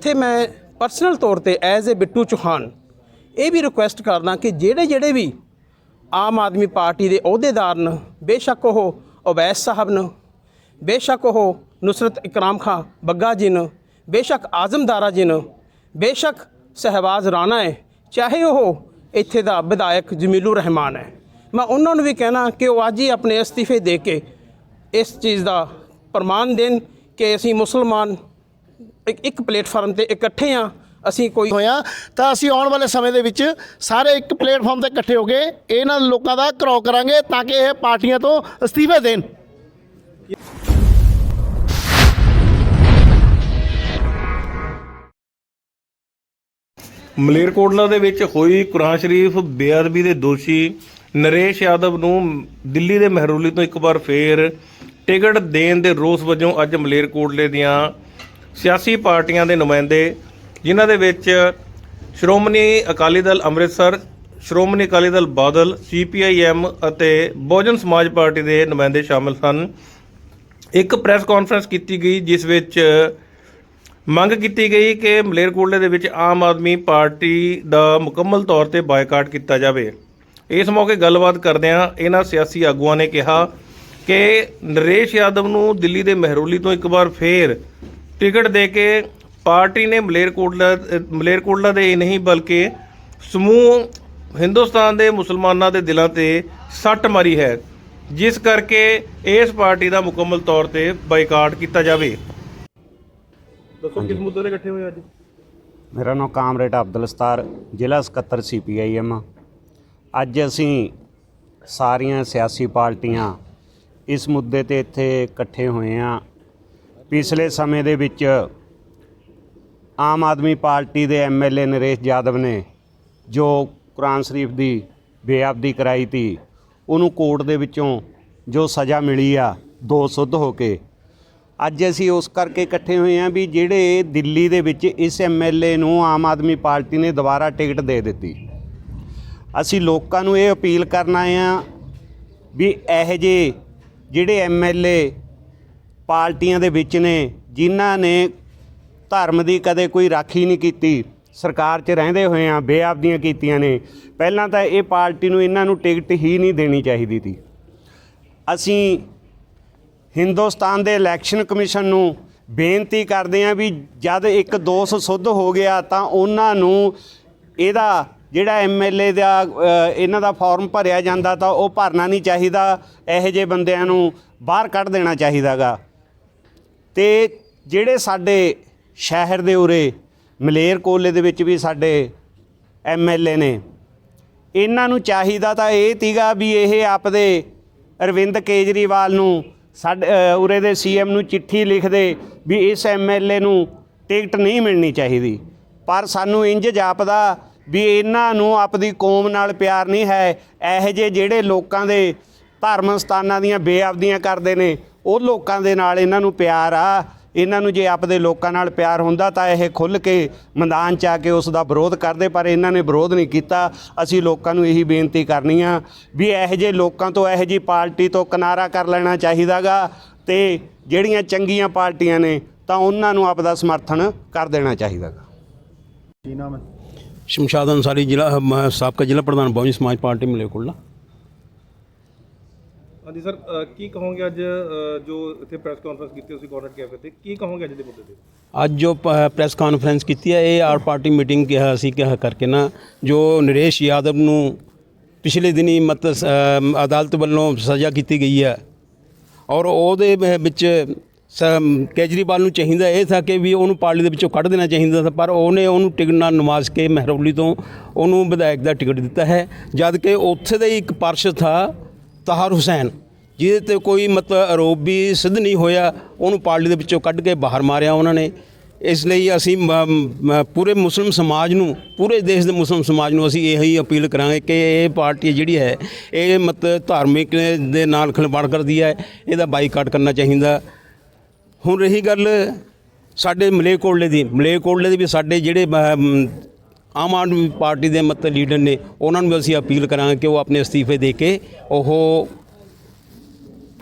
ਇੱਥੇ ਮੈਂ ਪਰਸਨਲ ਤੌਰ ਤੇ ਐਜ਼ ਅ ਬਿੱਟੂ ਚੌਹਾਨ ਇਹ ਵੀ ਰਿਕੁਐਸਟ ਕਰਦਾ ਕਿ ਜਿਹੜੇ ਜਿਹੜੇ ਵੀ ਆਮ ਆਦਮੀ ਪਾਰਟੀ ਦੇ ਅਹੁਦੇਦਾਰ ਨੇ, ਬੇਸ਼ੱਕ ਉਹ ਅਵੈਸ ਸਾਹਿਬ ਨੇ, ਬੇਸ਼ੱਕ ਉਹ ਨੁਸਰਤ ਇਕਰਾਮ ਖਾਂ ਬੱਗਾ ਜੀ ਨੇ, ਬੇਸ਼ੱਕ ਆਜ਼ਮਦਾਰਾ ਜੀ ਨੇ, ਬੇਸ਼ੱਕ ਸਹਿਬਾਜ਼ ਰਾਣਾ ਹੈ, ਚਾਹੇ ਉਹ ਇੱਥੇ ਦਾ ਵਿਧਾਇਕ ਜਮੀਲੂ ਰਹਿਮਾਨ ਹੈ। ਮੈਂ ਉਹਨਾਂ ਨੂੰ ਵੀ ਕਹਿਣਾ ਕਿ ਉਹ ਅੱਜ ਹੀ ਆਪਣੇ ਅਸਤੀਫੇ ਦੇ ਕੇ ਇਸ ਚੀਜ਼ ਦਾ ਪ੍ਰਮਾਣ ਦੇਣ ਕਿ ਅਸੀਂ ਮੁਸਲਮਾਨ ਇੱਕ ਇੱਕ ਪਲੇਟਫਾਰਮ ਤੇ ਇਕੱਠੇ ਆ ਅਸੀਂ ਕੋਈ ਹੋਇਆ ਤਾਂ ਅਸੀਂ ਆਉਣ ਵਾਲੇ ਸਮੇਂ ਦੇ ਵਿੱਚ ਸਾਰੇ ਇੱਕ ਪਲੇਟਫਾਰਮ ਤੇ ਇਕੱਠੇ ਹੋ ਕੇ ਇਹਨਾਂ ਲੋਕਾਂ ਦਾ ਘਰੋ ਕਰਾਂਗੇ ਤਾਂ ਕਿ ਇਹ ਪਾਰਟੀਆਂ ਤੋਂ ਅਸਤੀਫੇ ਦੇਣ। ਮਲੇਰਕੋਟਲਾ ਦੇ ਵਿੱਚ ਹੋਈ ਕੁਰਾਨ ਸ਼ਰੀਫ ਬੇਅਦਬੀ ਦੇ ਦੋਸ਼ੀ ਨਰੇਸ਼ ਯਾਦਵ ਨੂੰ ਦਿੱਲੀ ਦੇ ਮਹਿਰੂਲੀ ਤੋਂ ਇੱਕ ਵਾਰ ਫੇਰ ਟਿਕਟ ਦੇਣ ਦੇ ਰੋਸ ਵਜੋਂ ਅੱਜ ਮਲੇਰਕੋਟਲੇ ਦੀਆਂ ਸਿਆਸੀ ਪਾਰਟੀਆਂ ਦੇ ਨੁਮਾਇੰਦੇ, ਜਿਨ੍ਹਾਂ ਦੇ ਵਿੱਚ ਸ਼੍ਰੋਮਣੀ ਅਕਾਲੀ ਦਲ ਅੰਮ੍ਰਿਤਸਰ, ਸ਼੍ਰੋਮਣੀ ਅਕਾਲੀ ਦਲ ਬਾਦਲ ਸੀਪੀਆਈਐਮ ਅਤੇ ਬਹੁਜਨ ਸਮਾਜ ਪਾਰਟੀ ਦੇ ਨੁਮਾਇੰਦੇ ਸ਼ਾਮਲ ਸਨ। ਇੱਕ ਪ੍ਰੈਸ ਕਾਨਫਰੰਸ ਕੀਤੀ ਗਈ, ਜਿਸ ਵਿੱਚ ਮੰਗ ਕੀਤੀ ਗਈ ਕਿ ਮਲੇਰਕੋਟਲੇ ਦੇ ਵਿੱਚ ਆਮ ਆਦਮੀ ਪਾਰਟੀ ਦਾ ਮੁਕੰਮਲ ਤੌਰ ਤੇ ਬਾਈਕਾਟ ਕੀਤਾ ਜਾਵੇ। ਇਸ ਮੌਕੇ ਗੱਲਬਾਤ ਕਰਦਿਆਂ ਇਹਨਾਂ ਸਿਆਸੀ ਆਗੂਆਂ ਨੇ ਕਿਹਾ ਕਿ ਨਰੇਸ਼ ਯਾਦਵ ਨੂੰ ਦਿੱਲੀ ਦੇ ਮਹਿਰੂਲੀ ਤੋਂ ਇੱਕ ਵਾਰ ਫੇਰ ਟਿਕਟ ਦੇ ਕੇ ਪਾਰਟੀ ਨੇ ਮਲੇਰਕੋਟਲਾ ਮਲੇਰਕੋਟਲਾ ਦੇ ਨਹੀਂ ਬਲਕਿ ਸਮੂਹ ਹਿੰਦੁਸਤਾਨ ਦੇ ਮੁਸਲਮਾਨਾਂ ਦੇ ਦਿਲਾਂ ਤੇ ਸੱਟ ਮਾਰੀ ਹੈ ਜਿਸ ਕਰਕੇ ਇਸ ਪਾਰਟੀ ਦਾ ਮੁਕੰਮਲ ਤੌਰ ਤੇ ਬਾਈਕਾਟ ਕੀਤਾ ਜਾਵੇ। ਦੱਸੋ ਕਿਸ ਮੁੱਦੇ ਤੇ ਇਕੱਠੇ ਹੋਏ ਅੱਜ? ਮੇਰਾ ਨਾਮ ਕਾਮਰੇਡ ਅਬਦੁਲ ਸਤਾਰ ਜ਼ਿਲ੍ਹਾ ਸਕੱਤਰ ਸੀਪੀਆਈਐਮ ਅੱਜ ਅਸੀਂ ਸਾਰੀਆਂ ਸਿਆਸੀ ਪਾਰਟੀਆਂ ਇਸ ਮੁੱਦੇ ਤੇ ਇੱਥੇ ਇਕੱਠੇ ਹੋਏ ਹਾਂ। ਪਿਛਲੇ ਸਮੇਂ ਦੇ ਵਿੱਚ ਆਮ ਆਦਮੀ ਪਾਰਟੀ ਦੇ ਐਮਐਲਏ ਨਰੇਸ਼ ਯਾਦਵ ਨੇ ਜੋ ਕੁਰਾਨ ਸ਼ਰੀਫ ਦੀ ਬੇਅਬਦੀ ਕਰਾਈ ਤੀ, ਉਹਨੂੰ ਕੋਰਟ ਦੇ ਵਿੱਚੋਂ ਜੋ ਸਜ਼ਾ ਮਿਲੀ ਆ, ਦੋ ਸੁੱਧ ਹੋ ਕੇ। ਅੱਜ ਅਸੀਂ ਉਸ ਕਰਕੇ ਇਕੱਠੇ ਹੋਏ ਹਾਂ ਵੀ ਜਿਹੜੇ ਦਿੱਲੀ ਦੇ ਵਿੱਚ ਇਸ ਐਮਐਲਏ ਨੂੰ ਆਮ ਆਦਮੀ ਪਾਰਟੀ ਨੇ ਦੁਬਾਰਾ ਟਿਕਟ ਦੇ ਦਿੱਤੀ। ਅਸੀਂ ਲੋਕਾਂ ਨੂੰ ਇਹ ਅਪੀਲ ਕਰਨਾ ਆ ਵੀ ਇਹੋ ਜਿਹੇ ਜਿਹੜੇ ਐਮਐਲਏ ਪਾਰਟੀਆਂ ਦੇ ਵਿੱਚ ਨੇ, ਜਿਨ੍ਹਾਂ ਨੇ ਧਰਮ ਦੀ ਕਦੇ ਕੋਈ ਰਾਖੀ ਨਹੀਂ ਕੀਤੀ। ਸਰਕਾਰ 'ਚ ਰਹਿੰਦੇ ਹੋਏ ਆ ਬੇਅਬਦੀਆਂ ਕੀਤੀਆਂ ਨੇ। ਪਹਿਲਾਂ ਤਾਂ ਇਹ ਪਾਰਟੀ ਨੂੰ ਇਹਨਾਂ ਨੂੰ ਟਿਕਟ ਹੀ ਨਹੀਂ ਦੇਣੀ ਚਾਹੀਦੀ ਸੀ। ਅਸੀਂ ਹਿੰਦੁਸਤਾਨ ਦੇ ਇਲੈਕਸ਼ਨ ਕਮਿਸ਼ਨ ਨੂੰ ਬੇਨਤੀ ਕਰਦੇ ਹਾਂ ਵੀ ਜਦ ਇੱਕ ਦੋਸ਼ ਸੁੱਧ ਹੋ ਗਿਆ ਤਾਂ ਉਹਨਾਂ ਨੂੰ ਇਹਦਾ ਜਿਹੜਾ ਐਮਐਲਏ ਦਾ ਇਹਨਾਂ ਦਾ ਫਾਰਮ ਭਰਿਆ ਜਾਂਦਾ ਤਾਂ ਉਹ ਭਰਨਾ ਨਹੀਂ ਚਾਹੀਦਾ। ਇਹੋ ਜਿਹੇ ਬੰਦਿਆਂ ਨੂੰ ਬਾਹਰ ਕੱਢ ਦੇਣਾ ਚਾਹੀਦਾਗਾ। ਤੇ ਜਿਹੜੇ ਸਾਡੇ ਸ਼ਹਿਰ ਦੇ ਉਰੇ ਮਲੇਰ ਕੋਲੇ ਦੇ ਵਿੱਚ ਵੀ ਸਾਡੇ ਐਮਐਲਏ ਨੇ, ਇਹਨਾਂ ਨੂੰ ਚਾਹੀਦਾ ਤਾਂ ਇਹ ਤੀਗਾ ਵੀ ਇਹ ਆਪਦੇ ਅਰਵਿੰਦ ਕੇਜਰੀਵਾਲ ਨੂੰ ਸਾਡੇ ਉਰੇ ਦੇ ਸੀਐਮ ਨੂੰ ਚਿੱਠੀ ਲਿਖਦੇ ਵੀ ਇਸ ਐਮਐਲਏ ਨੂੰ ਟਿਕਟ ਨਹੀਂ ਮਿਲਣੀ ਚਾਹੀਦੀ। ਪਰ ਸਾਨੂੰ ਇੰਜ ਜਾਪਦਾ ਵੀ ਇਹਨਾਂ ਨੂੰ ਆਪਦੀ ਕੌਮ ਨਾਲ ਪਿਆਰ ਨਹੀਂ ਹੈ। ਇਹੋ ਜਿਹੇ ਜਿਹੜੇ ਲੋਕਾਂ ਦੇ ਧਰਮ ਸਥਾਨਾਂ ਦੀਆਂ ਬੇਅਬਦੀਆਂ ਕਰਦੇ ਨੇ ਉਹ ਲੋਕਾਂ ਦੇ ਨਾਲ ਇਹਨਾਂ ਨੂੰ ਪਿਆਰ ਆ। ਇਹਨਾਂ ਨੂੰ ਜੇ ਆਪਦੇ ਲੋਕਾਂ ਨਾਲ ਪਿਆਰ ਹੁੰਦਾ ਤਾਂ ਇਹ ਖੁੱਲ੍ਹ ਕੇ ਮੈਦਾਨ 'ਚ ਆ ਕੇ ਉਸ ਦਾ ਵਿਰੋਧ ਕਰਦੇ ਪਰ ਇਹਨਾਂ ਨੇ ਵਿਰੋਧ ਨਹੀਂ ਕੀਤਾ। ਅਸੀਂ ਲੋਕਾਂ ਨੂੰ ਇਹੀ ਬੇਨਤੀ ਕਰਨੀ ਆ ਵੀ ਇਹੋ ਜਿਹੇ ਲੋਕਾਂ ਤੋਂ ਇਹੋ ਜਿਹੀ ਪਾਰਟੀ ਤੋਂ ਕਿਨਾਰਾ ਕਰ ਲੈਣਾ ਚਾਹੀਦਾਗਾ ਤੇ ਜਿਹੜੀਆਂ ਚੰਗੀਆਂ ਪਾਰਟੀਆਂ ਨੇ ਤਾਂ ਉਹਨਾਂ ਨੂੰ ਆਪਦਾ ਸਮਰਥਨ ਕਰ ਦੇਣਾ ਚਾਹੀਦਾਗਾ ਸ਼ਮਸ਼ਾਦ ਅਨਸਾਰੀ ਜ਼ਿਲ੍ਹਾ ਸਾਬਕਾ ਜ਼ਿਲ੍ਹਾ ਪ੍ਰਧਾਨ ਬਹੁਜਨ ਸਮਾਜ ਪਾਰਟੀ ਮਲੇਰਕੋਟਲਾ। ਹਾਂਜੀ ਸਰ ਕੀ ਕਹੋਗੇ ਅੱਜ ਜੋ ਇੱਥੇ ਪ੍ਰੈਸ ਕਾਨਫਰੰਸ ਕੀਤੀ ਤੁਸੀਂ ਗਵਰਨਰ ਕੈਫੇ ਤੇ, ਕੀ ਕਹੋਗੇ ਅੱਜ ਦੇ ਮੁੱਦੇ ਤੇ? ਅੱਜ ਜੋ ਪ੍ਰੈਸ ਕਾਨਫਰੰਸ ਕੀਤੀ ਹੈ, ਇਹ ਆਰ ਪਾਰਟੀ ਮੀਟਿੰਗ ਕਿਹਾ ਅਸੀਂ ਕਿਹਾ ਕਰਕੇ ਨਾ, ਜੋ ਨਰੇਸ਼ ਯਾਦਵ ਨੂੰ ਪਿਛਲੇ ਦਿਨੀ ਮਤ ਅਦਾਲਤ ਵੱਲੋਂ ਸਜ਼ਾ ਕੀਤੀ ਗਈ ਹੈ, ਔਰ ਉਹਦੇ ਵਿੱਚ ਸ- ਕੇਜਰੀਵਾਲ ਨੂੰ ਚਾਹੀਦਾ ਇਹ ਥਾ ਕਿ ਵੀ ਉਹਨੂੰ ਪਾਰਟੀ ਦੇ ਵਿੱਚੋਂ ਕੱਢ ਦੇਣਾ ਚਾਹੀਦਾ ਸੀ ਪਰ ਉਹਨੇ ਉਹਨੂੰ ਟਿਕਟ ਨਾਲ ਨਵਾਜ਼ ਕੇ ਮਹਿਰੌਲੀ ਤੋਂ ਉਹਨੂੰ ਵਿਧਾਇਕ ਦਾ ਟਿਕਟ ਦਿੱਤਾ ਹੈ, ਜਦ ਕਿ ਉੱਥੇ ਦਾ ਹੀ ਇੱਕ ਪਾਰਸ਼ਦ ਥਾ ਤਾਹਰ ਹੁਸੈਨ, ਜਿਹਦੇ ਤੇ ਕੋਈ ਮਤਲਬ ਆਰੋਪ ਵੀ ਸਿੱਧ ਨਹੀਂ ਹੋਇਆ, ਉਹਨੂੰ ਪਾਰਟੀ ਦੇ ਵਿੱਚੋਂ ਕੱਢ ਕੇ ਬਾਹਰ ਮਾਰਿਆ ਉਹਨਾਂ ਨੇ। ਇਸ ਲਈ ਅਸੀਂ ਪੂਰੇ ਮੁਸਲਿਮ ਸਮਾਜ ਨੂੰ, ਪੂਰੇ ਦੇਸ਼ ਦੇ ਮੁਸਲਿਮ ਸਮਾਜ ਨੂੰ ਅਸੀਂ ਇਹੀ ਅਪੀਲ ਕਰਾਂਗੇ ਕਿ ਇਹ ਪਾਰਟੀ ਜਿਹੜੀ ਹੈ, ਇਹ ਮਤ ਧਾਰਮਿਕ ਦੇ ਨਾਲ ਖਿਲਵਾੜ ਕਰਦੀ ਹੈ, ਇਹਦਾ ਬਾਈਕਾਟ ਕਰਨਾ ਚਾਹੀਦਾ। ਹੁਣ ਰਹੀ ਗੱਲ ਸਾਡੇ ਮਲੇਰਕੋਟਲੇ ਦੀ, ਮਲੇਰਕੋਟਲੇ ਦੇ ਵੀ ਸਾਡੇ ਜਿਹੜੇ ਆਮ ਆਦਮੀ ਪਾਰਟੀ ਦੇ ਮਤਲਬ ਲੀਡਰ ਨੇ ਉਹਨਾਂ ਨੂੰ ਵੀ ਅਸੀਂ ਅਪੀਲ ਕਰਾਂਗੇ ਕਿ ਉਹ ਆਪਣੇ ਅਸਤੀਫੇ ਦੇ ਕੇ ਉਹ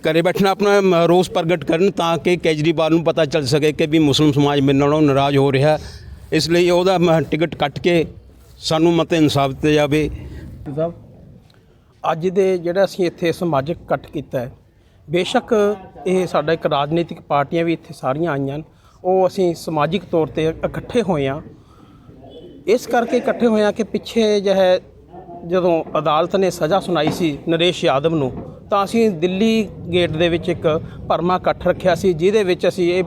ਘਰੇ ਬੈਠਣਾ, ਆਪਣਾ ਰੋਸ ਪ੍ਰਗਟ ਕਰਨ ਤਾਂ ਕਿ ਕੇਜਰੀਵਾਲ ਨੂੰ ਪਤਾ ਚੱਲ ਸਕੇ ਕਿ ਵੀ ਮੁਸਲਿਮ ਸਮਾਜ ਮੇਰੇ ਨਾਲੋਂ ਨਾਰਾਜ਼ ਹੋ ਰਿਹਾ। ਇਸ ਲਈ ਉਹਦਾ ਮ- ਟਿਕਟ ਕੱਟ ਕੇ ਸਾਨੂੰ ਮਤ ਇਨਸਾਫ ਦਿੱਤਾ ਜਾਵੇ। ਸਾਹਿਬ ਅੱਜ ਦੇ ਜਿਹੜਾ ਅਸੀਂ ਇੱਥੇ ਸਮਾਜਿਕ ਇਕੱਠ ਕੀਤਾ ਹੈ, ਬੇਸ਼ੱਕ ਇਹ ਸਾਡਾ ਇੱਕ ਰਾਜਨੀਤਿਕ ਪਾਰਟੀਆਂ ਵੀ ਇੱਥੇ ਸਾਰੀਆਂ ਆਈਆਂ ਹਨ। ਉਹ ਅਸੀਂ ਸਮਾਜਿਕ ਤੌਰ ਤੇ ਇਕੱਠੇ ਹੋਏ ਹਾਂ। ਇਸ ਕਰਕੇ ਇਕੱਠੇ ਹੋਏ ਹਾਂ ਕਿ ਪਿੱਛੇ ਜੋ ਹੈ ਜਦੋਂ ਅਦਾਲਤ ਨੇ ਸਜ਼ਾ ਸੁਣਾਈ ਸੀ ਨਰੇਸ਼ ਯਾਦਵ ਨੂੰ, ਤਾਂ ਅਸੀਂ ਦਿੱਲੀ ਗੇਟ ਦੇ ਵਿੱਚ ਇੱਕ ਭਰਮਾ ਇਕੱਠ ਰੱਖਿਆ ਸੀ, ਜਿਹਦੇ ਵਿੱਚ ਅਸੀਂ ਇਹ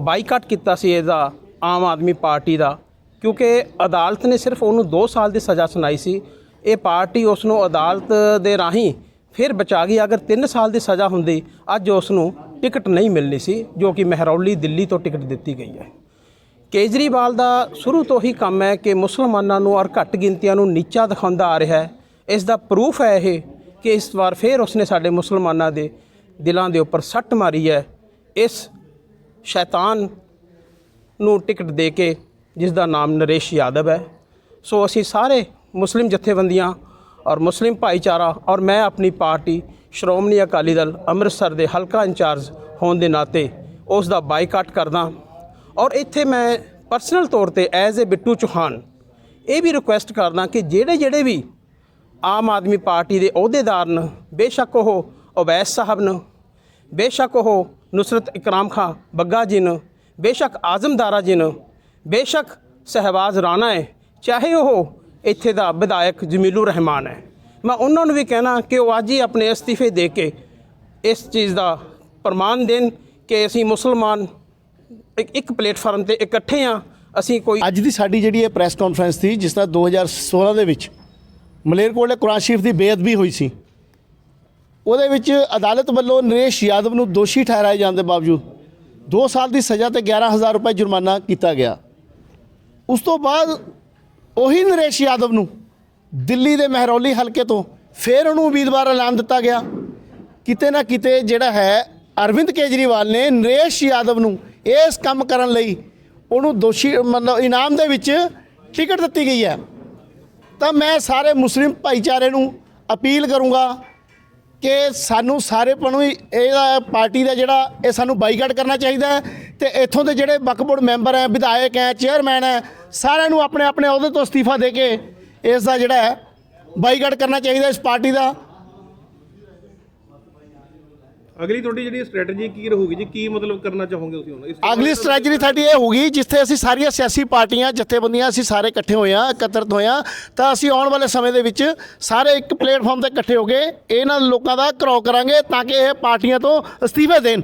ਬਾਈਕਾਟ ਕੀਤਾ ਸੀ ਇਹਦਾ ਆਮ ਆਦਮੀ ਪਾਰਟੀ ਦਾ, ਕਿਉਂਕਿ ਅਦਾਲਤ ਨੇ ਸਿਰਫ ਉਹਨੂੰ 2 ਸਾਲ ਦੀ ਸਜ਼ਾ ਸੁਣਾਈ ਸੀ। ਇਹ ਪਾਰਟੀ ਉਸ ਨੂੰ ਅਦਾਲਤ ਦੇ ਰਾਹੀਂ ਫਿਰ ਬਚਾ ਗਈ, ਅਗਰ 3 ਸਾਲ ਦੀ ਸਜ਼ਾ ਹੁੰਦੀ, ਅੱਜ ਉਸ ਨੂੰ ਟਿਕਟ ਨਹੀਂ ਮਿਲਣੀ ਸੀ, ਜੋ ਕਿ ਮਹਿਰੌਲੀ ਦਿੱਲੀ ਤੋਂ ਟਿਕਟ ਦਿੱਤੀ ਗਈ ਹੈ। ਕੇਜਰੀਵਾਲ ਦਾ ਸ਼ੁਰੂ ਤੋਂ ਹੀ ਕੰਮ ਹੈ ਕਿ ਮੁਸਲਮਾਨਾਂ ਨੂੰ ਔਰ ਘੱਟ ਗਿਣਤੀਆਂ ਨੂੰ ਨੀਚਾ ਦਿਖਾਉਂਦਾ ਆ ਰਿਹਾ ਹੈ। ਇਸ ਦਾ ਪ੍ਰੂਫ ਹੈ ਇਹ ਕਿ ਇਸ ਵਾਰ ਫਿਰ ਉਸਨੇ ਸਾਡੇ ਮੁਸਲਮਾਨਾਂ ਦੇ ਦਿਲਾਂ ਦੇ ਉੱਪਰ ਸੱਟ ਮਾਰੀ ਹੈ। ਇਸ ਸ਼ੈਤਾਨ ਨੂੰ ਟਿਕਟ ਦੇ ਕੇ ਜਿਸ ਦਾ ਨਾਮ ਨਰੇਸ਼ ਯਾਦਵ ਹੈ। ਸੋ ਅਸੀਂ ਸਾਰੇ ਮੁਸਲਿਮ ਜਥੇਬੰਦੀਆਂ ਔਰ ਮੁਸਲਿਮ ਭਾਈਚਾਰਾ ਔਰ ਮੈਂ ਆਪਣੀ ਪਾਰਟੀ ਸ਼੍ਰੋਮਣੀ ਅਕਾਲੀ ਦਲ ਅੰਮ੍ਰਿਤਸਰ ਦੇ ਹਲਕਾ ਇੰਚਾਰਜ ਹੋਣ ਦੇ ਨਾਤੇ ਉਸ ਦਾ ਬਾਈਕਾਟ ਕਰਦਾ। ਔਰ ਇੱਥੇ ਮੈਂ ਪਰਸਨਲ ਤੌਰ ਤੇ ਐਜ਼ ਏ ਬਿੱਟੂ ਚੌਹਾਨ ਇਹ ਵੀ ਰਿਕੁਐਸਟ ਕਰਦਾ ਕਿ ਜਿਹੜੇ ਜਿਹੜੇ ਵੀ ਆਮ ਆਦਮੀ ਪਾਰਟੀ ਦੇ ਅਹੁਦੇਦਾਰ ਨੇ, ਬੇਸ਼ੱਕ ਉਹ ਅਵੈਸ ਸਾਹਿਬ ਨੇ, ਬੇਸ਼ੱਕ ਉਹ ਨੁਸਰਤ ਇਕਰਾਮ ਖਾਂ ਬੱਗਾ ਜੀ ਨੇ, ਬੇਸ਼ੱਕ ਆਜ਼ਮਦਾਰਾ ਜੀ ਨੇ, ਬੇਸ਼ੱਕ ਸਹਿਬਾਜ਼ ਰਾਣਾ ਹੈ, ਚਾਹੇ ਉਹ ਇੱਥੇ ਦਾ ਵਿਧਾਇਕ ਜਮੀਲੂ ਰਹਿਮਾਨ ਹੈ। ਮੈਂ ਉਹਨਾਂ ਨੂੰ ਵੀ ਕਹਿਣਾ ਕਿ ਉਹ ਅੱਜ ਹੀ ਆਪਣੇ ਅਸਤੀਫੇ ਦੇ ਕੇ ਇਸ ਚੀਜ਼ ਦਾ ਪ੍ਰਮਾਣ ਦੇਣ ਕਿ ਅਸੀਂ ਮੁਸਲਮਾਨ ਇੱਕ ਇੱਕ ਪਲੇਟਫਾਰਮ ਤੇ ਇਕੱਠੇ ਆ, ਅਸੀਂ ਕੋਈ ਅੱਜ ਦੀ ਸਾਡੀ ਜਿਹੜੀ ਇਹ ਪ੍ਰੈਸ ਕਾਨਫਰੰਸ ਸੀ, ਜਿਸ ਦਾ 2016 ਦੇ ਵਿੱਚ ਮਲੇਰਕੋਟਲੇ ਕੁਰਾਨ ਸ਼ਰੀਫ ਦੀ ਬੇਅਦਬੀ ਹੋਈ ਸੀ। ਉਹਦੇ ਵਿੱਚ ਅਦਾਲਤ ਵੱਲੋਂ ਨਰੇਸ਼ ਯਾਦਵ ਨੂੰ ਦੋਸ਼ੀ ਠਹਿਰਾਏ ਜਾਣ ਦੇ ਬਾਵਜੂਦ 2 ਸਾਲ ਦੀ ਸਜ਼ਾ ਤੇ 11000 ਰੁਪਏ ਜੁਰਮਾਨਾ ਕੀਤਾ ਗਿਆ। ਉਸ ਤੋਂ ਬਾਅਦ ਉਹੀ ਨਰੇਸ਼ ਯਾਦਵ ਨੂੰ ਦਿੱਲੀ ਦੇ ਮਹਿਰੌਲੀ ਹਲਕੇ ਤੋਂ ਫਿਰ ਉਹਨੂੰ ਉਮੀਦਵਾਰ ਐਲਾਨ ਦਿੱਤਾ ਗਿਆ। ਕਿਤੇ ਨਾ ਕਿਤੇ ਜਿਹੜਾ ਹੈ ਅਰਵਿੰਦ ਕੇਜਰੀਵਾਲ ਨੇ ਨਰੇਸ਼ ਯਾਦਵ ਨੂੰ ਇਸ ਕੰਮ ਕਰਨ ਲਈ ਉਹਨੂੰ ਦੋਸ਼ੀ, ਮਤਲਬ ਇਨਾਮ ਦੇ ਵਿੱਚ ਟਿਕਟ ਦਿੱਤੀ ਗਈ ਹੈ। ਤਾਂ ਮੈਂ ਸਾਰੇ ਮੁਸਲਿਮ ਭਾਈਚਾਰੇ ਨੂੰ ਅਪੀਲ ਕਰੂੰਗਾ ਕਿ ਸਾਨੂੰ ਸਾਰੇ ਪਣੂ ਇਹਦਾ ਪਾਰਟੀ ਦਾ ਜਿਹੜਾ, ਇਹ ਸਾਨੂੰ ਬਾਈਕਾਟ ਕਰਨਾ ਚਾਹੀਦਾ ਹੈ ਤੇ ਇੱਥੋਂ ਦੇ ਜਿਹੜੇ ਵਕਫ ਮੈਂਬਰ ਹੈ, ਵਿਧਾਇਕ ਹੈ, ਚੇਅਰਮੈਨ ਹੈ, ਸਾਰਿਆਂ ਨੂੰ ਆਪਣੇ ਆਪਣੇ ਅਹੁਦੇ ਤੋਂ ਅਸਤੀਫਾ ਦੇ ਕੇ ਇਸ ਦਾ ਜਿਹੜਾ ਬਾਈਕਾਟ ਕਰਨਾ ਚਾਹੀਦਾ ਇਸ ਪਾਰਟੀ ਦਾ। ਅਗਲੀ ਤੁਹਾਡੀ ਜਿਹੜੀ ਸਟ੍ਰੈਟਜੀ ਕੀ ਰਹੂਗੀ ਜੀ? ਕੀ ਮਤਲਬ ਕਰਨਾ ਚਾਹੋਗੇ ਤੁਸੀਂ ਹੁਣ? ਇਸ ਅਗਲੀ ਸਟ੍ਰੈਟਜੀ ਸਾਡੀ ਇਹ ਹੋਊਗੀ ਜਿੱਥੇ ਅਸੀਂ ਸਾਰੀਆਂ ਸਿਆਸੀ ਪਾਰਟੀਆਂ ਜਥੇਬੰਦੀਆਂ ਅਸੀਂ ਸਾਰੇ ਇਕੱਠੇ ਹੋਏ ਹਾਂ ਇਕੱਤਰਤ ਹੋਏ ਹਾਂ ਤਾਂ ਅਸੀਂ ਆਉਣ ਵਾਲੇ ਸਮੇਂ ਦੇ ਵਿੱਚ ਸਾਰੇ ਇੱਕ ਪਲੇਟਫਾਰਮ ਤੇ ਇਕੱਠੇ ਹੋ ਕੇ ਇਹਨਾਂ ਲੋਕਾਂ ਦਾ ਘਰੋ ਕਰਾਂਗੇ ਤਾਂ ਕਿ ਇਹ ਪਾਰਟੀਆਂ ਤੋਂ ਅਸਤੀਫੇ ਦੇਣ।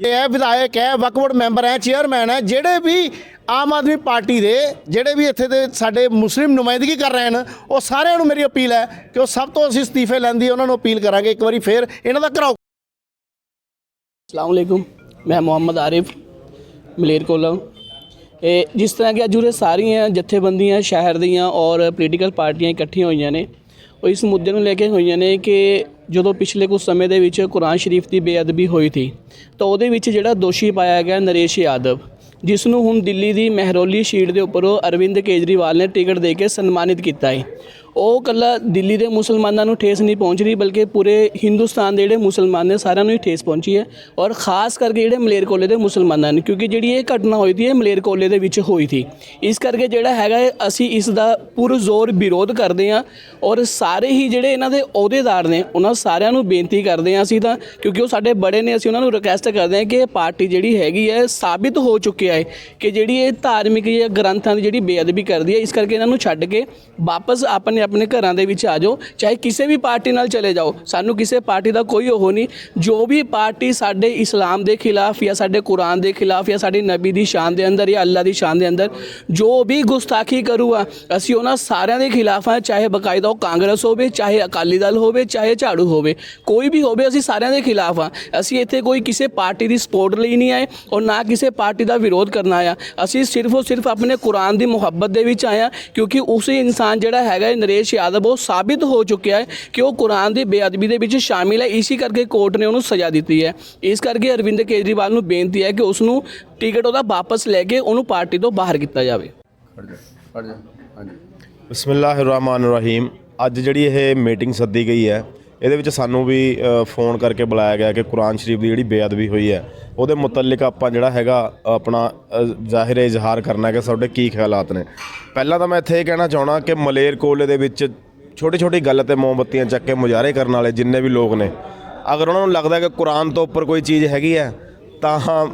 ਇਹ ਹੈ ਵਿਧਾਇਕ ਹੈ ਵਕਵਰਡ ਮੈਂਬਰ ਹੈ ਚੇਅਰਮੈਨ ਹੈ ਜਿਹੜੇ ਵੀ ਆਮ ਆਦਮੀ ਪਾਰਟੀ ਦੇ ਜਿਹੜੇ ਵੀ ਇੱਥੇ ਦੇ ਸਾਡੇ ਮੁਸਲਿਮ ਨੁਮਾਇੰਦਗੀ ਕਰ ਰਹੇ ਹਨ ਉਹ ਸਾਰਿਆਂ ਨੂੰ ਮੇਰੀ ਅਪੀਲ ਹੈ ਕਿ ਉਹ ਸਭ ਤੋਂ ਅਸੀਂ ਅਸਤੀਫੇ ਲੈਣ ਦੀ ਉਹਨਾਂ ਨੂੰ ਅਪੀਲ ਕਰਾਂਗੇ। ਇੱਕ ਵਾਰੀ ਫੇਰ ਇਹਨਾਂ ਦਾ ਘਰਾਓ ਅਸਲਾਮ ਮੈਂ ਮੁਹੰਮਦ ਆਰਿਫ ਮਲੇਰਕੋਲਾ ਇਹ ਜਿਸ ਤਰ੍ਹਾਂ ਕਿ ਅੱਜ ਉਰੇ ਸਾਰੀਆਂ ਜਥੇਬੰਦੀਆਂ, ਸ਼ਹਿਰ ਦੀਆਂ ਔਰ ਪੋਲੀਟੀਕਲ ਪਾਰਟੀਆਂ ਇਕੱਠੀਆਂ ਹੋਈਆਂ ਨੇ, ਉਹ ਇਸ ਮੁੱਦੇ ਨੂੰ ਲੈ ਕੇ ਹੋਈਆਂ ਨੇ ਕਿ ਜਦੋਂ ਪਿਛਲੇ ਕੁਝ ਸਮੇਂ ਦੇ ਵਿੱਚ ਕੁਰਾਨ ਸ਼ਰੀਫ ਦੀ ਬੇਅਦਬੀ ਹੋਈ ਸੀ, ਤਾਂ ਉਹਦੇ ਵਿੱਚ ਜਿਹੜਾ ਦੋਸ਼ੀ ਪਾਇਆ ਗਿਆ ਨਰੇਸ਼ ਯਾਦਵ, ਜਿਸ ਨੂੰ ਹੁਣ ਦਿੱਲੀ ਦੀ ਮਹਿਰੌਲੀ ਸ਼ੀਟ ਦੇ ਉੱਪਰੋਂ ਅਰਵਿੰਦ ਕੇਜਰੀਵਾਲ ਨੇ ਟਿਕਟ ਦੇ ਕੇ ਸਨਮਾਨਿਤ ਕੀਤਾ ਹੈ। ਉਹ ਕੱਲਾ ਦਿੱਲੀ ਦੇ ਮੁਸਲਮਾਨਾਂ ਨੂੰ ਠੇਸ ਨਹੀਂ ਪਹੁੰਚ ਰਹੀ, ਬਲਕਿ ਪੂਰੇ ਹਿੰਦੁਸਤਾਨ ਦੇ ਜਿਹੜੇ ਮੁਸਲਮਾਨ ਨੇ ਸਾਰਿਆਂ ਨੂੰ ਹੀ ਠੇਸ ਪਹੁੰਚੀ ਹੈ। ਔਰ ਖਾਸ ਕਰਕੇ ਜਿਹੜੇ ਮਲੇਰਕੋਲੇ ਦੇ ਮੁਸਲਮਾਨਾਂ ਨੇ, ਕਿਉਂਕਿ ਜਿਹੜੀ ਇਹ ਘਟਨਾ ਹੋਈ ਸੀ, ਇਹ ਮਲੇਰਕੋਲੇ ਦੇ ਵਿੱਚ ਹੋਈ ਸੀ। ਇਸ ਕਰਕੇ ਜਿਹੜਾ ਹੈਗਾ ਅਸੀਂ ਇਸ ਦਾ ਪੁਰਜ਼ੋਰ ਵਿਰੋਧ ਕਰਦੇ ਹਾਂ ਔਰ ਸਾਰੇ ਹੀ ਜਿਹੜੇ ਇਹਨਾਂ ਦੇ ਅਹੁਦੇਦਾਰ ਨੇ, ਉਹਨਾਂ ਸਾਰਿਆਂ ਨੂੰ ਬੇਨਤੀ ਕਰਦੇ ਹਾਂ ਅਸੀਂ ਤਾਂ, ਕਿਉਂਕਿ ਉਹ ਸਾਡੇ ਬੜੇ ਨੇ, ਅਸੀਂ ਉਹਨਾਂ ਨੂੰ ਰਿਕਵੈਸਟ ਕਰਦੇ ਹਾਂ ਕਿ ਇਹ ਪਾਰਟੀ ਜਿਹੜੀ ਹੈਗੀ ਹੈ ਸਾਬਿਤ ਹੋ ਚੁੱਕਿਆ ਹੈ ਕਿ ਜਿਹੜੀ ਇਹ ਧਾਰਮਿਕ ਜਾਂ ਗ੍ਰੰਥਾਂ ਦੀ ਜਿਹੜੀ ਬੇਅਦਬੀ ਕਰਦੀ ਹੈ, ਇਸ ਕਰਕੇ ਇਹਨਾਂ ਨੂੰ ਛੱਡ ਕੇ ਵਾਪਸ ਆਪਣੇ ਆਪਣੇ ਘਰਾਂ ਦੇ ਵਿੱਚ ਆ ਜਾਓ ਚਾਹੇ ਕਿਸੇ ਵੀ ਪਾਰਟੀ ਨਾਲ ਚਲੇ ਜਾਓ ਸਾਨੂੰ ਕਿਸੇ ਪਾਰਟੀ ਦਾ ਕੋਈ ਉਹ ਨਹੀਂ ਜੋ ਵੀ ਪਾਰਟੀ ਸਾਡੇ ਇਸਲਾਮ ਦੇ ਖਿਲਾਫ ਜਾਂ ਸਾਡੇ ਕੁਰਾਨ ਦੇ ਖਿਲਾਫ ਜਾਂ ਸਾਡੀ ਨਬੀ ਦੀ ਸ਼ਾਨ ਦੇ ਅੰਦਰ ਜਾਂ ਅੱਲਾ ਦੀ ਸ਼ਾਨ ਦੇ ਅੰਦਰ ਜੋ ਵੀ ਗੁਸਤਾਖੀ ਕਰੂਗਾ ਅਸੀਂ ਉਹਨਾਂ ਸਾਰਿਆਂ ਦੇ ਖਿਲਾਫ ਹਾਂ ਚਾਹੇ ਬਕਾਇਦਾ ਉਹ ਕਾਂਗਰਸ ਹੋਵੇ ਚਾਹੇ ਅਕਾਲੀ ਦਲ ਹੋਵੇ ਚਾਹੇ ਝਾੜੂ ਹੋਵੇ ਕੋਈ ਵੀ ਹੋਵੇ ਅਸੀਂ ਸਾਰਿਆਂ ਦੇ ਖਿਲਾਫ ਹਾਂ ਅਸੀਂ ਇੱਥੇ ਕੋਈ ਕਿਸੇ ਪਾਰਟੀ ਦੀ ਸਪੋਰਟ ਲਈ ਨਹੀਂ ਆਏ ਔਰ ਨਾ ਕਿਸੇ ਪਾਰਟੀ ਦਾ ਵਿਰੋਧ ਕਰਨ ਆਇਆ ਅਸੀਂ ਸਿਰਫ ਔਰ ਸਿਰਫ ਆਪਣੇ ਕੁਰਾਨ ਦੀ ਮੁਹੱਬਤ ਦੇ ਵਿੱਚ ਆਇਆ ਕਿਉਂਕਿ ਉਸੇ ਇਨਸਾਨ ਜਿਹੜਾ ਹੈਗਾ ਹੈ ਨਰੇਸ਼ ਯਾਦਵ ਉਹ ਸਾਬਿਤ ਹੋ ਚੁੱਕਿਆ ਹੈ ਕਿ ਉਹ ਕੁਰਾਨ ਦੀ ਬੇਅਦਬੀ ਦੇ ਵਿੱਚ ਸ਼ਾਮਿਲ ਹੈ। ਇਸੇ ਕਰਕੇ ਕੋਰਟ ਨੇ ਉਹਨੂੰ ਸਜ਼ਾ ਦਿੱਤੀ ਹੈ। ਇਸ ਕਰਕੇ ਅਰਵਿੰਦ ਕੇਜਰੀਵਾਲ ਨੂੰ ਬੇਨਤੀ ਹੈ ਕਿ ਉਸ ਨੂੰ ਟਿਕਟ ਉਹਦਾ ਵਾਪਸ ਲੈ ਕੇ ਉਹਨੂੰ ਪਾਰਟੀ ਤੋਂ ਬਾਹਰ ਕੀਤਾ ਜਾਵੇ। ਬਿਸਮਿਲ੍ਲਾਹਿਰਰਹਿਮਾਨਿਰਰਹੀਮ ਅੱਜ ਜਿਹੜੀ ਇਹ ਮੀਟਿੰਗ ਸੱਦੀ ਗਈ ਹੈ ਇਹਦੇ ਵਿੱਚ ਸਾਨੂੰ ਵੀ ਫੋਨ ਕਰਕੇ ਬੁਲਾਇਆ ਗਿਆ ਕਿ ਕੁਰਾਨ ਸ਼ਰੀਫ ਦੀ ਜਿਹੜੀ ਬੇਅਦਬੀ ਹੋਈ ਹੈ, ਉਹਦੇ ਮੁਤਲਕ ਆਪਾਂ ਜਿਹੜਾ ਹੈਗਾ ਆਪਣਾ ਜ਼ਾਹਿਰ ਇਜ਼ਹਾਰ ਕਰਨਾ ਕਿ ਸਾਡੇ ਕੀ ਖਿਆਲਾਤ ਨੇ। ਪਹਿਲਾਂ ਤਾਂ ਮੈਂ ਇੱਥੇ ਇਹ ਕਹਿਣਾ ਚਾਹਣਾ ਕਿ ਮਲੇਰ ਕੋਲੇ ਦੇ ਵਿੱਚ ਛੋਟੀ ਛੋਟੀ ਗੱਲ ਤੇ ਮੋਮਬੱਤੀਆਂ ਚੱਕ ਕੇ ਮੁਜ਼ਾਹਰੇ ਕਰਨ ਵਾਲੇ ਜਿੰਨੇ ਵੀ ਲੋਕ ਨੇ, ਅਗਰ ਉਹਨਾਂ ਨੂੰ ਲੱਗਦਾ ਕਿ ਕੁਰਾਨ ਤੋਂ ਉੱਪਰ ਕੋਈ ਚੀਜ਼ ਹੈਗੀ ਹੈ, ਤਾਂ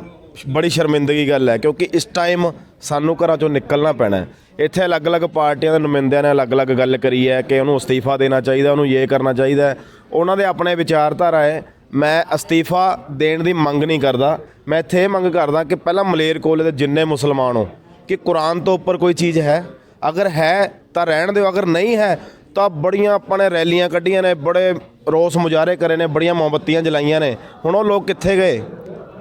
ਬੜੀ ਸ਼ਰਮਿੰਦਗੀ ਗੱਲ ਹੈ, ਕਿਉਂਕਿ ਇਸ ਟਾਈਮ ਸਾਨੂੰ ਘਰਾਂ ਚੋਂ ਨਿਕਲਣਾ ਪੈਣਾ ਇੱਥੇ ਅਲੱਗ-ਅਲੱਗ ਪਾਰਟੀਆਂ ਦੇ ਨੁਮਾਇੰਦਿਆਂ ਨੇ ਅਲੱਗ-ਅਲੱਗ ਗੱਲ ਕਰੀ ਹੈ ਕਿ ਉਹਨੂੰ ਅਸਤੀਫਾ ਦੇਣਾ ਚਾਹੀਦਾ, ਉਹਨੂੰ ਇਹ ਕਰਨਾ ਚਾਹੀਦਾ ਉਹਨਾਂ ਦੇ ਆਪਣੇ ਵਿਚਾਰਧਾਰਾ ਹੈ। ਮੈਂ ਅਸਤੀਫਾ ਦੇਣ ਦੀ ਮੰਗ ਨਹੀਂ ਕਰਦਾ। ਮੈਂ ਇੱਥੇ ਇਹ ਮੰਗ ਕਰਦਾ ਕਿ ਪਹਿਲਾਂ ਮਲੇਰ ਕੋਲੇ ਦੇ ਜਿੰਨੇ ਮੁਸਲਮਾਨ ਹੋ, ਕਿ ਕੁਰਾਨ ਤੋਂ ਉੱਪਰ ਕੋਈ ਚੀਜ਼ ਹੈ। ਅਗਰ ਹੈ ਤਾਂ ਰਹਿਣ ਦਿਓ, ਅਗਰ ਨਹੀਂ ਹੈ ਤਾਂ ਬੜੀਆਂ ਆਪਾਂ ਨੇ ਰੈਲੀਆਂ ਕੱਢੀਆਂ ਨੇ, ਬੜੇ ਰੋਸ ਮੁਜ਼ਾਹਰੇ ਕਰੇ ਨੇ, ਬੜੀਆਂ ਮੋਮਬੱਤੀਆਂ ਜਲਾਈਆਂ ਨੇ। ਹੁਣ ਉਹ ਲੋਕ ਕਿੱਥੇ ਗਏ?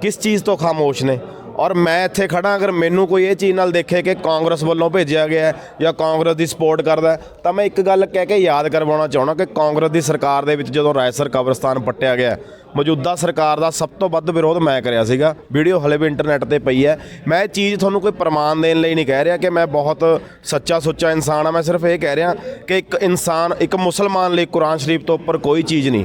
ਕਿਸ ਚੀਜ਼ ਤੋਂ ਖਾਮੋਸ਼ ਨੇ? ਔਰ ਮੈਂ ਇੱਥੇ ਖੜਾ ਅਗਰ ਮੈਨੂੰ ਕੋਈ ਇਹ ਚੀਜ਼ ਨਾਲ ਦੇਖੇ ਕਿ ਕਾਂਗਰਸ ਵੱਲੋਂ ਭੇਜਿਆ ਗਿਆ ਹੈ ਜਾਂ ਕਾਂਗਰਸ ਦੀ ਸਪੋਰਟ ਕਰਦਾ ਤਾਂ ਮੈਂ ਇੱਕ ਗੱਲ ਕਹਿ ਕੇ ਯਾਦ ਕਰਵਾਉਣਾ ਚਾਹਣਾ ਕਿ ਕਾਂਗਰਸ ਦੀ ਸਰਕਾਰ ਦੇ ਵਿੱਚ ਜਦੋਂ ਰਾਇਸਰ ਕਬਰਸਤਾਨ ਪੱਟਿਆ ਗਿਆ, ਮੌਜੂਦਾ ਸਰਕਾਰ ਦਾ ਸਭ ਤੋਂ ਵੱਧ ਵਿਰੋਧ ਮੈਂ ਕਰਿਆ ਸੀਗਾ। ਵੀਡੀਓ ਹਲੇ ਵੀ ਇੰਟਰਨੈਟ ਤੇ ਪਈ ਹੈ। ਮੈਂ ਇਹ ਚੀਜ਼ ਤੁਹਾਨੂੰ ਕੋਈ ਪ੍ਰਮਾਣ ਦੇਣ ਲਈ ਨਹੀਂ ਕਹਿ ਰਿਹਾ ਕਿ ਮੈਂ ਬਹੁਤ ਸੱਚਾ ਸੁੱਚਾ ਇਨਸਾਨ ਆ ਮੈਂ ਸਿਰਫ ਇਹ ਕਹਿ ਰਿਹਾ ਕਿ ਇੱਕ ਇਨਸਾਨ, ਇੱਕ ਮੁਸਲਮਾਨ ਲਈ ਕੁਰਾਨ ਸ਼ਰੀਫ ਤੋਂ ਉੱਪਰ ਕੋਈ ਚੀਜ਼ ਨਹੀਂ।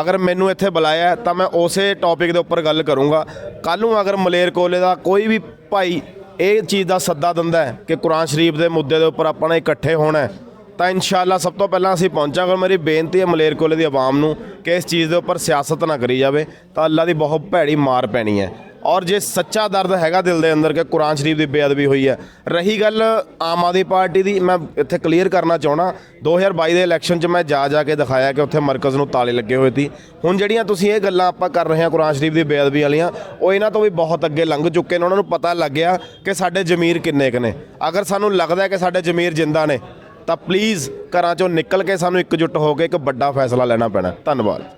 ਅਗਰ ਮੈਨੂੰ ਇੱਥੇ ਬੁਲਾਇਆ ਤਾਂ ਮੈਂ ਉਸੇ ਟੌਪਿਕ ਦੇ ਉੱਪਰ ਗੱਲ ਕਰੂੰਗਾ। ਕੱਲ ਨੂੰ ਅਗਰ ਮਲੇਰ ਕੋਲੇ ਦਾ ਕੋਈ ਵੀ ਭਾਈ ਇਹ ਚੀਜ਼ ਦਾ ਸੱਦਾ ਦਿੰਦਾ ਹੈ ਕਿ ਕੁਰਾਨ ਸ਼ਰੀਫ ਦੇ ਮੁੱਦੇ ਦੇ ਉੱਪਰ ਆਪਾਂ ਨੇ ਇਕੱਠੇ ਹੋਣਾ ਹੈ, ਤਾਂ ਇਨਸ਼ਾਅੱਲਾ ਸਭ ਤੋਂ ਪਹਿਲਾਂ ਅਸੀਂ ਪਹੁੰਚਾਂਗੇ। ਮੇਰੀ ਬੇਨਤੀ ਹੈ ਮਲੇਰ ਕੋਲੇ ਦੀ ਆਵਾਮ ਨੂੰ ਕਿ ਇਸ ਚੀਜ਼ ਦੇ ਉੱਪਰ ਸਿਆਸਤ ਨਾ ਕਰੀ ਜਾਵੇ, ਤਾਂ ਅੱਲਾ ਦੀ ਬਹੁਤ ਭੈੜੀ ਮਾਰ ਪੈਣੀ ਹੈ। ਔਰ ਜੇ ਸੱਚਾ ਦਰਦ ਹੈਗਾ ਦਿਲ ਦੇ ਅੰਦਰ ਕਿ ਕੁਰਾਨ ਸ਼ਰੀਫ ਦੀ ਬੇਅਦਬੀ ਹੋਈ ਹੈ। ਰਹੀ ਗੱਲ ਆਮ ਆਦਮੀ ਪਾਰਟੀ ਦੀ, ਮੈਂ ਇੱਥੇ ਕਲੀਅਰ ਕਰਨਾ ਚਾਹਣਾ 2022 ਦੇ ਇਲੈਕਸ਼ਨ 'ਚ ਮੈਂ ਜਾ ਜਾ ਕੇ ਦਿਖਾਇਆ ਕਿ ਉੱਥੇ ਮਰਕਜ਼ ਨੂੰ ਤਾਲੇ ਲੱਗੇ ਹੋਏ ਸੀ। ਹੁਣ ਜਿਹੜੀਆਂ ਤੁਸੀਂ ਇਹ ਗੱਲਾਂ ਆਪਾਂ ਕਰ ਰਹੇ ਹਾਂ ਕੁਰਾਨ ਸ਼ਰੀਫ ਦੀ ਬੇਅਦਬੀ ਵਾਲੀਆਂ, ਉਹ ਇਹਨਾਂ ਤੋਂ ਵੀ ਬਹੁਤ ਅੱਗੇ ਲੰਘ ਚੁੱਕੇ ਨੇ। ਉਹਨਾਂ ਨੂੰ ਪਤਾ ਲੱਗ ਗਿਆ ਕਿ ਸਾਡੇ ਜ਼ਮੀਰ ਕਿੰਨੇ ਕੁ ਨੇ। ਅਗਰ ਸਾਨੂੰ ਲੱਗਦਾ ਕਿ ਸਾਡੇ ਜ਼ਮੀਰ ਜਿੰਦਾ ਨੇ, ਤਾਂ ਪਲੀਜ਼ ਘਰਾਂ ਚੋਂ ਨਿਕਲ ਕੇ ਸਾਨੂੰ ਇਕਜੁੱਟ ਹੋ ਕੇ ਇੱਕ ਵੱਡਾ ਫੈਸਲਾ ਲੈਣਾ ਪੈਣਾ। ਧੰਨਵਾਦ।